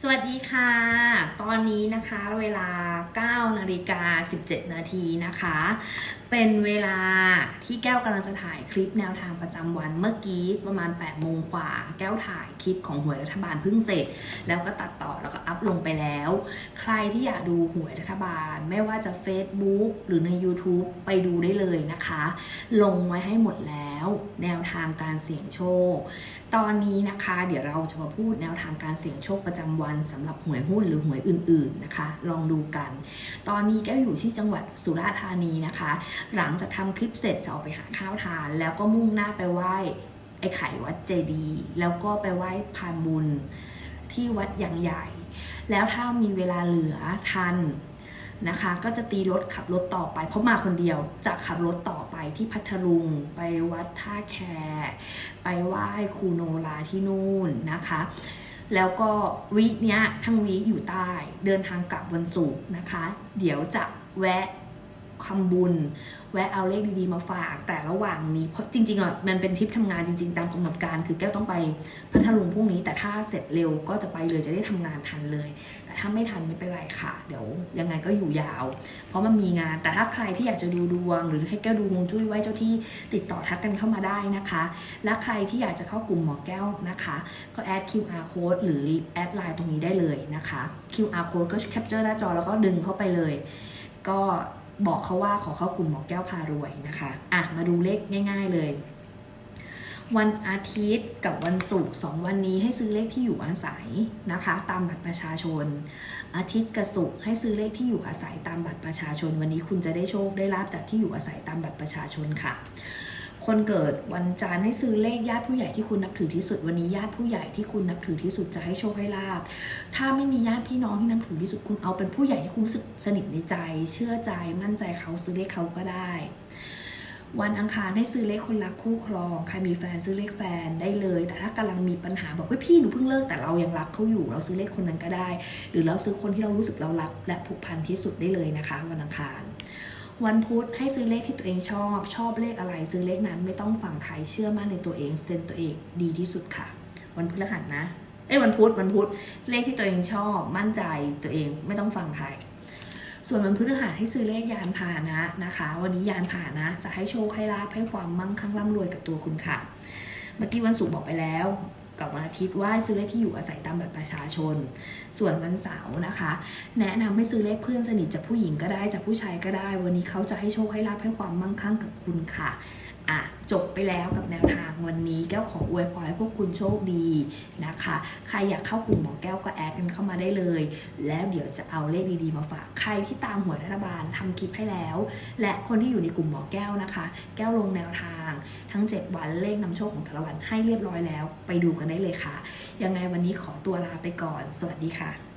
สวัสดีค่ะ ตอนนี้นะคะเวลา9นาฬิกา17 นาทีนะคะ เป็นเวลาที่แก้วกำลังจะถ่ายคลิปแนวทางประจำวันเมื่อกี้ประมาณ8โมงกว่า แก้วถ่ายคลิปของหวยรัฐบาลเพิ่งเสร็จ แล้วก็ตัดต่อแล้วก็อัพลงไปแล้ว ใครที่อยากดูหวยรัฐบาล ไม่ว่าจะ Facebook หรือใน YouTube ไปดูได้เลยนะคะ ลงไว้ให้หมดแล้วแนวทางการเสี่ยงโชค ตอนนี้นะคะ เดี๋ยวเราจะมาพูดแนวทางการเสี่ยงโชคประจำวันสำหรับหวยหุ้นหรือหวยอื่น ๆนะคะ ลองดูกัน ตอนนี้แก้วอยู่ที่จังหวัดสุราษฎร์ธานีนะคะ หลังจากทำคลิปเสร็จจะออกไปหาข้าวทาน แล้วก็มุ่งหน้าไปไหว้ไอ้ไข่วัดเจดีย์แล้วก็ไปไหว้พานบุญที่วัดยางใหญ่ แล้วถ้ามีเวลาเหลือทัน นะคะ ก็จะตีรถขับรถต่อไป เพราะมาคนเดียวจะขับรถต่อไปที่พัทลุง ไปวัดท่าแคไปไหว้ครูโนราที่นู่นนะคะแล้วก็วีคเนี้ยทั้งวีคอยู่ใต้ เดินทางกลับวันศุกร์นะคะ เดี๋ยวจะแวะ คำบุญ แวะเอาเลขดีๆมาฝาก แต่ระหว่างนี้เพราะจริงๆอะมันเป็นทริปทำงานจริง ๆ ตามกำหนดการ คือแก้วต้องไปพัทลุงพรุ่งนี้ แต่ถ้าเสร็จเร็วก็จะไปเลยจะได้ทำงานทันเลย แต่ถ้าไม่ทันไม่เป็นไรค่ะ เดี๋ยวยังไงก็อยู่ยาว เพราะมันมีงาน แต่ถ้าใครที่อยากจะดูดวง หรือให้แก้วดูฮวงจุ้ยไว้เจ้าที่ติดต่อทักกันเข้ามาได้นะคะ และใครที่อยากจะเข้ากลุ่มหมอแก้วนะคะ ก็แอด QR code หรือแอดไลน์ตรงนี้ได้เลยนะคะ QR code ก็แคปเจอร์หน้าจอแล้วก็ดึงเข้าไปเลย ก็ บอกเขาว่าขอเข้ากลุ่มหมอแก้วพารวยนะคะอะมาดูเลขง่าย ๆเลยวันอาทิตย์กับวันศุกร์สองวันนี้ให้ซื้อเลขที่อยู่อาศัยนะคะ ตามบัตรประชาชน อาทิตย์กับศุกร์ให้ซื้อเลขที่อยู่อาศัยตามบัตรประชาชน วันนี้คุณจะได้โชคได้ลาบจากที่อยู่อาศัยตามบัตรประชาชนค่ะ คนเกิดวันจันทร์ให้ซื้อเลขญาติผู้ใหญ่ที่คุณนับถือที่สุดวันนี้ญาติผู้ใหญ่ที่คุณนับถือที่สุดจะให้โชคให้ลาบ ถ้าไม่มีญาติพี่น้องที่นับถือที่สุดคุณเอาเป็นผู้ใหญ่ที่คุณรู้สึกสนิทในใจ เชื่อใจมั่นใจเขาซื้อเลขเขาก็ได้ วันอังคารให้ซื้อเลขคนรักคู่ครอง ใครมีแฟนซื้อเลขแฟนได้เลย แต่ถ้ากำลังมีปัญหาบอกว่าพี่หนูเพิ่งเลิกแต่เรายังรักเขาอยู่ เราซื้อเลขคนนั้นก็ได้ หรือเราซื้อคนที่เรารู้สึกเรารักและผูกพันที่สุดได้เลยนะคะ วันอังคาร วันพุธให้ซื้อเลขที่ตัวเองชอบ ชอบเลขอะไรซื้อเลขนั้นไม่ต้องฟังใครเชื่อมั่นในตัวเองเซนตัวเองดีที่สุดค่ะ วันพฤหัสนะเอ้ยวันพุธวันพุธเลขที่ตัวเองชอบมั่นใจตัวเองไม่ต้องฟังใคร ส่วนวันพฤหัสให้ซื้อเลขยานพาหนะนะคะ วันนี้ยานพาหนะ จะให้โชคให้ลาภให้ความมั่งคั่งร่ำรวยกับตัวคุณค่ะ เมื่อกี้วันศุกร์บอกไปแล้ว กับวันอาทิตย์ว่าซื้อเลขที่อยู่อาศัยตามบัตรประชาชน ส่วนวันเสาร์นะคะ แนะนำให้ซื้อเลขเพื่อนสนิทจากผู้หญิงก็ได้จากผู้ชายก็ได้ วันนี้เขาจะให้โชคให้ลาภให้ความมั่งคั่งกับคุณค่ะ อะจบไปแล้วกับแนวทางวันนี้แก้วขออวยพรให้พวกคุณโชคดีนะคะ ใครอยากเข้ากลุ่มหมอแก้วก็แอดกันเข้ามาได้เลย แล้วเดี๋ยวจะเอาเลขดีๆมาฝากใครที่ตามหัวรัฐบาลทำคลิปให้แล้ว และคนที่อยู่ในกลุ่มหมอแก้วนะคะ แก้วลงแนวทางทั้ง 7 วันเลขนำโชคของแต่ละวันให้เรียบร้อยแล้ว ไปดูกันได้เลยค่ะ ยังไงวันนี้ขอตัวลาไปก่อน สวัสดีค่ะ